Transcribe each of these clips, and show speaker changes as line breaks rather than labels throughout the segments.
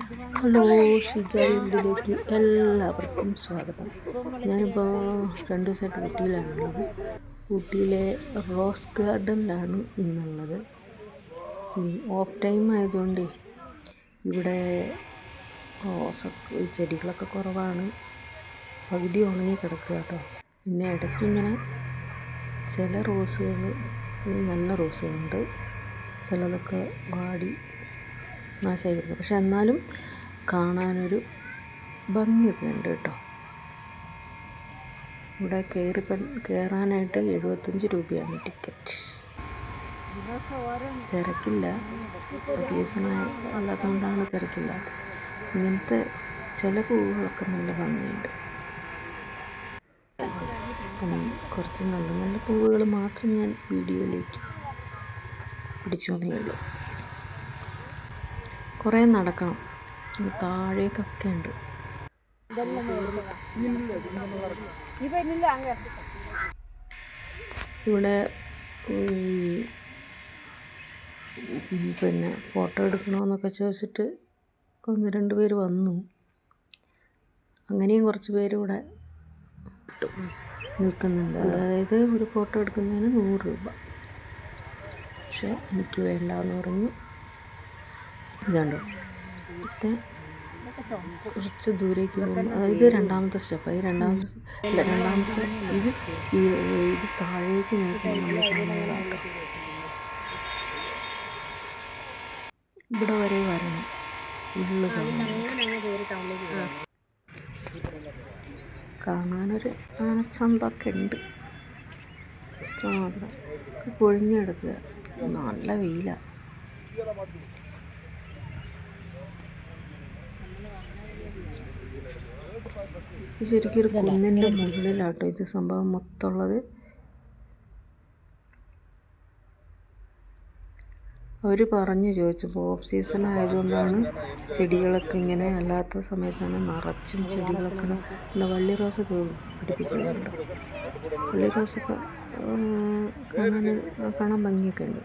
Hello ഷിജയിലേക്ക് എല്ലാവർക്കും സ്വാഗതം. ഞാനിപ്പോൾ രണ്ട് ദിവസമായിട്ട് ഊട്ടിയിലാണുള്ളത്. ഊട്ടിയിലെ റോസ് ഗാർഡനിലാണ് ഇന്നുള്ളത്. ഓഫ് ടൈം ആയതുകൊണ്ട് ഇവിടെ റോസൊക്കെ ചെടികളൊക്കെ കുറവാണ്. പകുതി ഉണങ്ങി കിടക്കുക കേട്ടോ. പിന്നെ ഇടയ്ക്കിങ്ങനെ ചില റോസുകൾ നല്ല റോസുകളുണ്ട്. ചിലതൊക്കെ വാടി നാശമായിരിക്കും പക്ഷെ എന്നാലും കാണാനൊരു ഭംഗിയൊക്കെ ഉണ്ട് കേട്ടോ. ഇവിടെ കയറി കയറാനായിട്ട് എഴുപത്തഞ്ച് രൂപയാണ് ടിക്കറ്റ്. തിരക്കില്ല. സീസണായി അല്ലാത്തതുകൊണ്ടാണ് തിരക്കില്ലാത്തത്. ഇങ്ങനത്തെ ചില പൂവുകളൊക്കെ നല്ല ഭംഗിയുണ്ട്. കുറച്ച് നല്ല നല്ല പൂവുകൾ മാത്രം ഞാൻ വീഡിയോയിലേക്ക് പിടിച്ചോളേ ഉള്ളൂ. കുറേ നടക്കണം. താഴേക്കൊക്കെ ഉണ്ട്. ഇവിടെ പിന്നെ ഫോട്ടോ എടുക്കണമെന്നൊക്കെ ചോദിച്ചിട്ട് ഒന്ന് രണ്ട് പേര് വന്നു. അങ്ങനെയും കുറച്ച് പേര് ഇവിടെ നിൽക്കുന്നുണ്ട്. അതായത് ഒരു ഫോട്ടോ എടുക്കുന്നതിന് നൂറ് രൂപ. പക്ഷേ എനിക്ക് വേണ്ടാന്ന് പറഞ്ഞു. ഇതുണ്ടോ. ഇവിടുത്തെ കുറച്ച് ദൂരേക്ക് പോകുമ്പോൾ അതായത് രണ്ടാമത്തെ സ്റ്റെപ്പ്. ഈ രണ്ടാമത്തെ രണ്ടാമത്തെ ഇത് ഈ ഇത് താഴേക്ക് നോക്കുമ്പോൾ നമ്മൾ കാണുന്നതാട്ടോ ഇവിടെ വരെ വരണം. കാണാനൊരു ആനച്ചന്തൊക്കെ ഉണ്ട്. മാത്രം പൊഴിഞ്ഞെടുക്കുക നല്ല വെയിലാണ് ഇത് ശരിക്കും ഒരു കുന്നിന്റെ മുകളിലാട്ടോ ഇത് സംഭവം മൊത്തമുള്ളത്. അവർ പറഞ്ഞു ചോദിച്ചപ്പോൾ ഓഫ് സീസൺ ആയതുകൊണ്ടാണ് ചെടികളൊക്കെ ഇങ്ങനെ അല്ലാത്ത സമയത്താണ് നിറച്ചും ചെടികളൊക്കെ പിന്നെ വള്ളി റോസൊക്കെ പിടിപ്പിച്ചതുണ്ട് വള്ളി റോസൊക്കെ കാണാൻ കാണാൻ ഭംഗിയൊക്കെ ഉണ്ട്.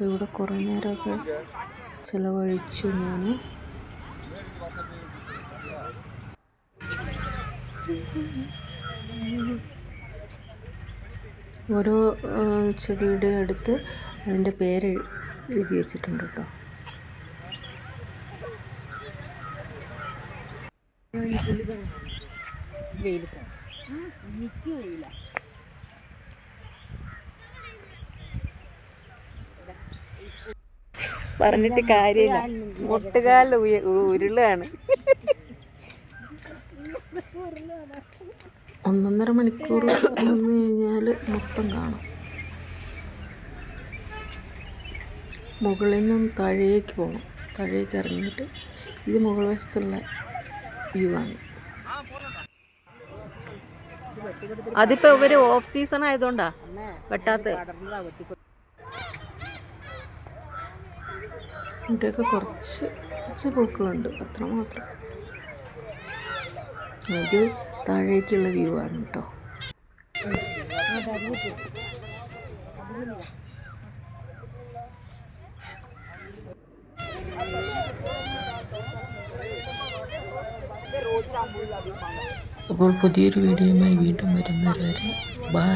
ഇവിടെ കുറേ നേരമൊക്കെ ചിലവഴിച്ചു ഞാൻ ഓരോ ചെടിയുടെ അടുത്ത് അതിന്റെ പേര് എഴുതി വെച്ചിട്ടുണ്ട് കേട്ടോ. പറഞ്ഞിട്ട് കാര്യമില്ല. മുട്ടുകാലിൽ ഉരുളാണ്. ഒന്നൊന്നര മണിക്കൂർ നിന്ന് കഴിഞ്ഞാൽ മൊത്തം കാണാം. മുകളിൽ നിന്നും താഴേക്ക് പോകണം. താഴേക്ക് ഇറങ്ങിയിട്ട് ഇത് മുകൾ വശത്തുള്ള വ്യൂ ആണ്. അതിപ്പോ ഇവർ ഓഫ് സീസൺ ആയതുകൊണ്ടാ? വെട്ടാത്ത. ഇവിടെയൊക്കെ കുറച്ച് കുറച്ച് പൂക്കളുണ്ട് അത്രമാത്രം. ഇത് താഴേക്കുള്ള വ്യൂ ആണ് കേട്ടോ അപ്പോൾ പുതിയൊരു വീഡിയോയുമായി വീണ്ടും വരുന്നവരെ ബൈ